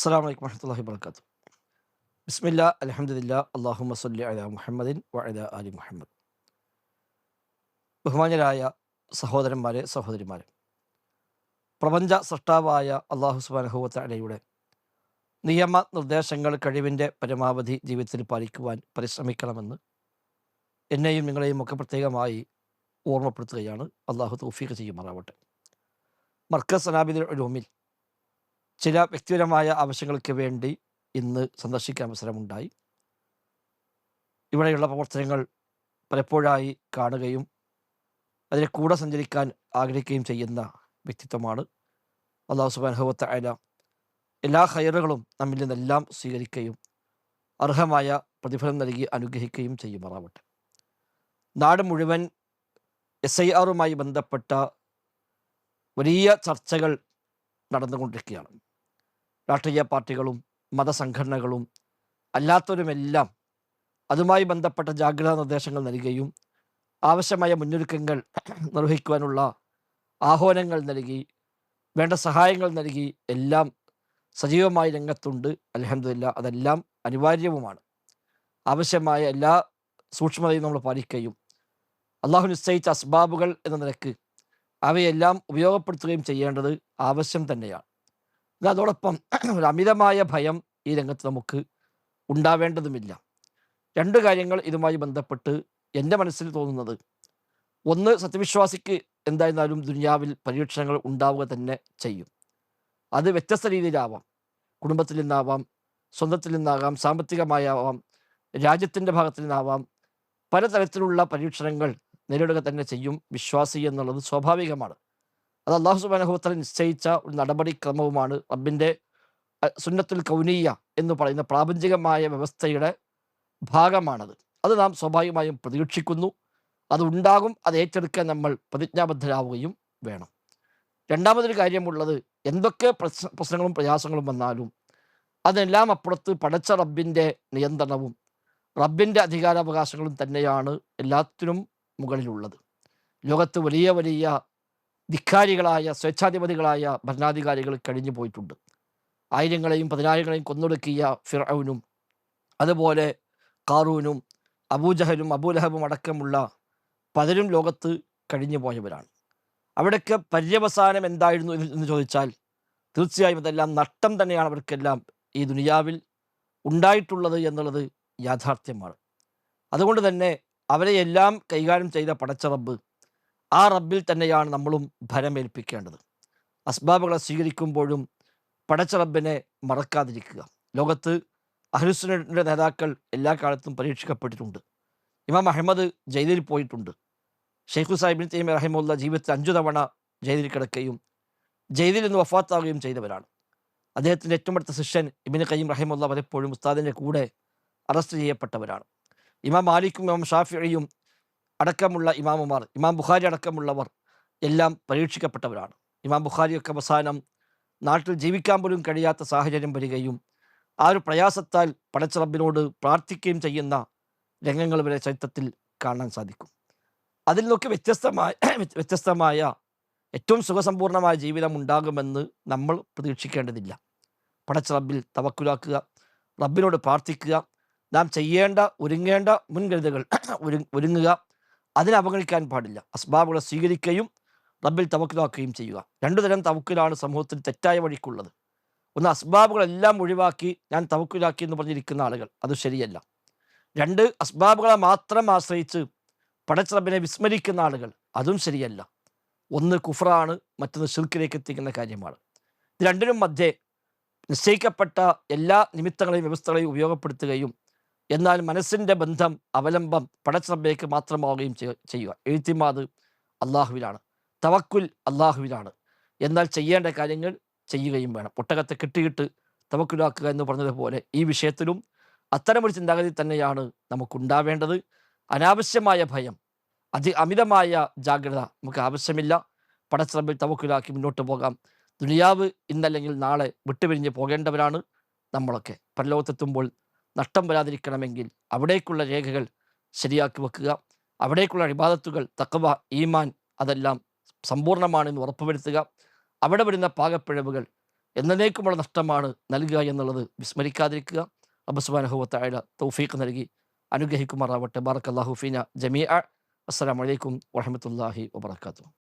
അസ്സാം വലൈക്കും വറഹമത്തല്ലാഹി വാത്തു ബിസ്മില്ല അലഹമ്മദില്ല അള്ളാഹുമ്മ സല്ലി അല മുഹമ്മദിൻ വഅല അലി മുഹമ്മദ് ബഹുമാന്യരായ സഹോദരന്മാരെ സഹോദരിമാരെ പ്രപഞ്ച സൃഷ്ടാവായ അള്ളാഹു സുബാനഹുവത്ത അലയുടെ നിയമ നിർദ്ദേശങ്ങൾ കഴിവിന്റെ പരമാവധി ജീവിതത്തിൽ പാലിക്കുവാൻ പരിശ്രമിക്കണമെന്ന് എന്നെയും നിങ്ങളെയും ഒക്കെ പ്രത്യേകമായി ഓർമ്മപ്പെടുത്തുകയാണ്. അള്ളാഹു തൗഫീഖ് ചെയ്യുമാറാവട്ടെ. മർക്കസ് സനാബിദുൽ ഉലൂമിൽ ചില വ്യക്തിപരമായ ആവശ്യങ്ങൾക്ക് വേണ്ടി ഇന്ന് സന്ദർശിക്കാൻ അവസരമുണ്ടായി. ഇവിടെയുള്ള പ്രവർത്തനങ്ങൾ പലപ്പോഴായി കാണുകയും അതിനെ കൂടെ സഞ്ചരിക്കാൻ ആഗ്രഹിക്കുകയും ചെയ്യുന്ന വ്യക്തിത്വമാണ്. അള്ളാഹു സുബാൻഹുവത്ത അല എല്ലാ ഹയറുകളും നമ്മിൽ നിന്നെല്ലാം സ്വീകരിക്കുകയും അർഹമായ പ്രതിഫലം നൽകി അനുഗ്രഹിക്കുകയും ചെയ്യുമാറാവട്ടെ. നാട് മുഴുവൻ എസ് ഐ ആറുമായി ബന്ധപ്പെട്ട വലിയ ചർച്ചകൾ നടന്നുകൊണ്ടിരിക്കുകയാണ്. രാഷ്ട്രീയ പാർട്ടികളും മതസംഘടനകളും അല്ലാത്തവരുമെല്ലാം അതുമായി ബന്ധപ്പെട്ട ജാഗ്രതാ നിർദ്ദേശങ്ങൾ നൽകുകയും ആവശ്യമായ മുന്നൊരുക്കങ്ങൾ നിർവഹിക്കുവാനുള്ള ആഹ്വാനങ്ങൾ നൽകി വേണ്ട സഹായങ്ങൾ നൽകി എല്ലാം സജീവമായി രംഗത്തുണ്ട്. അലഹമില്ല അതെല്ലാം അനിവാര്യവുമാണ്. ആവശ്യമായ എല്ലാ സൂക്ഷ്മതയും നമ്മൾ പാലിക്കുകയും അള്ളാഹു നിശ്ചയിച്ച അസ്ബാബുകൾ എന്ന നിലയ്ക്ക് അവയെല്ലാം ഉപയോഗപ്പെടുത്തുകയും ചെയ്യേണ്ടത് ആവശ്യം തന്നെയാണ്. അതോടൊപ്പം ഒരു അമിതമായ ഭയം ഈ രംഗത്ത് നമുക്ക് ഉണ്ടാവേണ്ടതുമില്ല. രണ്ട് കാര്യങ്ങൾ ഇതുമായി ബന്ധപ്പെട്ട് എന്റെ മനസ്സിൽ തോന്നുന്നത്. ഒന്ന് സത്യവിശ്വാസിക്ക് എന്തായിരുന്നാലും ദുനിയാവിൽ പരീക്ഷണങ്ങൾ ഉണ്ടാവുക തന്നെ ചെയ്യും. അത് വ്യത്യസ്ത രീതിയിലാവാം. കുടുംബത്തിൽ നിന്നാവാം സ്വന്തത്തിൽ നിന്നാകാം സാമ്പത്തികമായാവാം രാജ്യത്തിന്റെ ഭാഗത്തിൽ നിന്നാവാം. പലതരത്തിലുള്ള പരീക്ഷണങ്ങൾ നേരിടുക തന്നെ ചെയ്യും വിശ്വാസി എന്നുള്ളത് സ്വാഭാവികമാണ്. അത് അള്ളാഹു സുബാനഹുത്തല നിശ്ചയിച്ച ഒരു നടപടിക്രമവുമാണ് റബ്ബിന്റെ സുന്നത്തുൽ കൗനീയ എന്ന് പറയുന്ന പ്രാപഞ്ചികമായ വ്യവസ്ഥയുടെ ഭാഗമാണത്. അത് നാം സ്വാഭാവികമായും പ്രതീക്ഷിക്കുന്നു. അത് ഉണ്ടാകും അത് ഏറ്റെടുക്കാൻ നമ്മൾ പ്രതിജ്ഞാബദ്ധരാവുകയും വേണം. രണ്ടാമതൊരു കാര്യമുള്ളത് എന്തൊക്കെ പ്രശ്ന പ്രശ്നങ്ങളും പ്രയാസങ്ങളും വന്നാലും അതെല്ലാം അപ്പുറത്ത് പടച്ച റബ്ബിന്റെ നിയന്ത്രണവും റബ്ബിന്റെ അധികാരാവകാശങ്ങളും തന്നെയാണ് എല്ലാത്തിനും മുകളിലുള്ളത്. ലോകത്ത് വലിയ വലിയ ധിക്കാരികളായ സ്വേച്ഛാധിപതികളായ ഭരണാധികാരികൾ കഴിഞ്ഞു പോയിട്ടുണ്ട്. ആയിരങ്ങളെയും പതിനായിരങ്ങളെയും കൊന്നൊടുക്കിയ ഫിറൌനും അതുപോലെ കാറൂനും അബൂജഹലും അബൂലഹബും അടക്കമുള്ള പലരും ലോകത്ത് കഴിഞ്ഞു പോയവരാണ്. അവിടെയൊക്കെ പര്യവസാനം എന്തായിരുന്നു എന്ന് ചോദിച്ചാൽ തീർച്ചയായും അതെല്ലാം നഷ്ടം തന്നെയാണ് അവർക്കെല്ലാം ഈ ദുനിയാവിൽ ഉണ്ടായിട്ടുള്ളത് എന്നുള്ളത് യാഥാർത്ഥ്യമാണ്. അതുകൊണ്ട് തന്നെ അവരെയെല്ലാം കൈകാര്യം ചെയ്ത പടച്ച റബ്ബ് ആ റബ്ബിൽ തന്നെയാണ് നമ്മളും ഭരമേൽപ്പിക്കേണ്ടത്. അസ്ബാബുകളെ സ്വീകരിക്കുമ്പോഴും പടച്ച റബ്ബിനെ മറക്കാതിരിക്കുക. ലോകത്ത് അഹ്ലുസുനയുടെ നേതാക്കൾ എല്ലാ കാലത്തും പരീക്ഷിക്കപ്പെട്ടിട്ടുണ്ട്. ഇമാം അഹമ്മദ് ജയിലിൽ പോയിട്ടുണ്ട്. ഷെയ്ഖു സാഹിബിൻ തൈമി റഹിമുള്ള ജീവിതത്തിൽ അഞ്ചു തവണ ജയിലിൽ കിടക്കുകയും ജയിലിൽ നിന്ന് വഫാത്താവുകയും ചെയ്തവരാണ്. അദ്ദേഹത്തിന്റെ ഏറ്റവും അടുത്ത ശിഷ്യൻ ഇബിന് കയ്യം റഹിമുള്ള പലപ്പോഴും ഉസ്താദിന്റെ കൂടെ അറസ്റ്റ് ചെയ്യപ്പെട്ടവരാണ്. ഇമാം മാലിക്കും ഇമാം ഷാഫിയും അടക്കമുള്ള ഇമാമുമാർ ഇമാം ബുഖാരി അടക്കമുള്ളവർ എല്ലാം പരീക്ഷിക്കപ്പെട്ടവരാണ്. ഇമാം ബുഖാരിയൊക്കെ അവസാനം നാട്ടിൽ ജീവിക്കാൻ പോലും കഴിയാത്ത സാഹചര്യം വരികയും ആ ഒരു പ്രയാസത്താൽ പടച്ച റബ്ബിനോട് പ്രാർത്ഥിക്കുകയും ചെയ്യുന്ന രംഗങ്ങൾ വരെ ചരിത്രത്തിൽ കാണാൻ സാധിക്കും. അതിൽ നിന്നൊക്കെ വ്യത്യസ്തമായ വ്യത്യസ്തമായ ഏറ്റവും സുഖസമ്പൂർണമായ ജീവിതം ഉണ്ടാകുമെന്ന് നമ്മൾ പ്രതീക്ഷിക്കേണ്ടതില്ല. പടച്ച റബ്ബിൽ തവക്കുലാക്കുക റബ്ബിനോട് പ്രാർത്ഥിക്കുക നാം ചെയ്യേണ്ട ഒരുങ്ങേണ്ട മുൻകരുതുകൾ ഒരു- ഒരുങ്ങുക അതിനെ അവഗണിക്കാൻ പാടില്ല. അസ്ബാബുകളെ സ്വീകരിക്കുകയും റബ്ബിൽ തവക്കിലാക്കുകയും ചെയ്യുക. രണ്ടു തരം തവക്കിലാണ് സമൂഹത്തിൽ തെറ്റായ വഴിക്കുള്ളത്. ഒന്ന് അസ്ബാബുകളെല്ലാം ഒഴിവാക്കി ഞാൻ തവക്കിലാക്കി എന്ന് പറഞ്ഞിരിക്കുന്ന ആളുകൾ. അത് ശരിയല്ല. രണ്ട് അസ്ബാബുകളെ മാത്രം ആശ്രയിച്ച് പടച്ച റബ്ബിനെ വിസ്മരിക്കുന്ന ആളുകൾ. അതും ശരിയല്ല. ഒന്ന് കുഫറാണ് മറ്റൊന്ന് ഷിർക്കിലേക്ക് എത്തിക്കുന്ന കാര്യമാണ്. രണ്ടിനും മധ്യേ നിശ്ചയിക്കപ്പെട്ട എല്ലാ നിമിത്തങ്ങളെയും വ്യവസ്ഥകളെയും ഉപയോഗപ്പെടുത്തുകയും എന്നാൽ മനസ്സിന്റെ ബന്ധം അവലംബം പടച്ചറബേക്ക് മാത്രമാവുകയും ചെയ്യ- ചെയ്യുക. എഴുത്തിമാത് അള്ളാഹുവിലാണ് തവക്കുൽ അള്ളാഹുവിലാണ് എന്നാൽ ചെയ്യേണ്ട കാര്യങ്ങൾ ചെയ്യുകയും വേണം. ഒട്ടകത്തെ കിട്ടിയിട്ട് തവക്കുലാക്കുക എന്ന് പറഞ്ഞതുപോലെ ഈ വിഷയത്തിലും അത്തരമൊരു ചിന്താഗതി തന്നെയാണ് നമുക്കുണ്ടാവേണ്ടത്. അനാവശ്യമായ ഭയം അതി അമിതമായ ജാഗ്രത നമുക്ക് ആവശ്യമില്ല. പടച്ചിറമ്പിൽ തവക്കുലാക്കി മുന്നോട്ട് പോകാം. ദുനിയാവ് ഇന്നല്ലെങ്കിൽ നാളെ വിട്ടുപിരിഞ്ഞ് പോകേണ്ടവരാണ് നമ്മളൊക്കെ. പരലോകത്തെത്തുമ്പോൾ നഷ്ടം വരാതിരിക്കണമെങ്കിൽ അവിടേക്കുള്ള രേഖകൾ ശരിയാക്കി വെക്കുക. അവിടേക്കുള്ള അടിബാധത്തുകൾ തക്കവ ഈമാൻ അതെല്ലാം സമ്പൂർണമാണെന്ന് ഉറപ്പുവരുത്തുക. അവിടെ വരുന്ന പാകപ്പിഴവുകൾ എന്നേക്കുമുള്ള നഷ്ടമാണ് നൽകുക എന്നുള്ളത് വിസ്മരിക്കാതിരിക്കുക. അബ്സുബാനഹുവത്തായ തൗഫീഖ് നൽകി അനുഗ്രഹിക്കുമാറാവട്ടെ. ബാറക്കല്ലാഹുഫീന ജമീഅ. അസ്സലാമു അലൈക്കും വറഹമത്തല്ലാഹി വബർക്കാത്തു